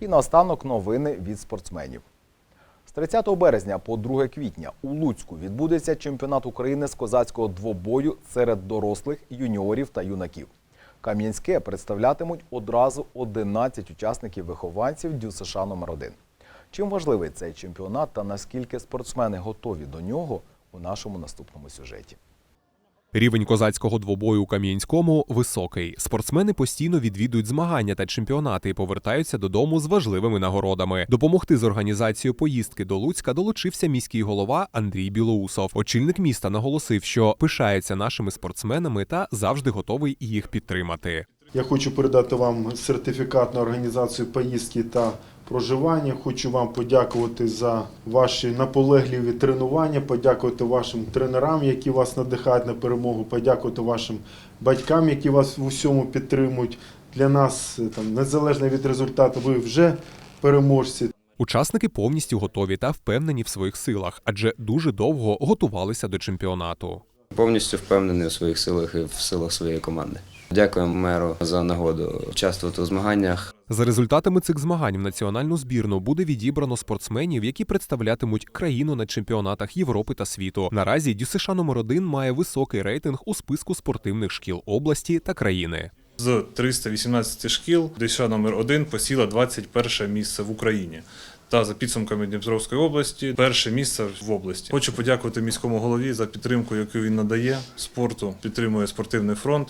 І наостанок новини від спортсменів. З 30 березня по 2 квітня у Луцьку відбудеться чемпіонат України з козацького двобою серед дорослих, юніорів та юнаків. Кам'янське представлятимуть одразу 11 учасників вихованців ДЮСШ номер 1 Чим важливий цей чемпіонат та наскільки спортсмени готові до нього у нашому наступному сюжеті. Рівень козацького двобою у Кам'янському високий. Спортсмени постійно відвідують змагання та чемпіонати і повертаються додому з важливими нагородами. Допомогти з організацією поїздки до Луцька долучився міський голова Андрій Білоусов. Очільник міста наголосив, що пишається нашими спортсменами та завжди готовий їх підтримати. Я хочу передати вам сертифікат на організацію поїздки та проживання. Хочу вам подякувати за ваші наполегливі тренування, подякувати вашим тренерам, які вас надихають на перемогу, подякувати вашим батькам, які вас в усьому підтримують. Для нас е, там незалежно від результату, ви вже переможці. Учасники повністю готові та впевнені в своїх силах, адже дуже довго готувалися до чемпіонату. Повністю впевнений у своїх силах і в силах своєї команди. Дякуємо меру за нагоду участвувати у змаганнях. За результатами цих змагань в національну збірну буде відібрано спортсменів, які представлятимуть країну на чемпіонатах Європи та світу. Наразі ДЮСШ номер 1 має високий рейтинг у списку спортивних шкіл області та країни. З 318 шкіл ДЮСШ номер 1 посіла 21 місце в Україні. Та за підсумками Дніпровської області перше місце в області. Хочу подякувати міському голові за підтримку, яку він надає спорту, підтримує спортивний фронт.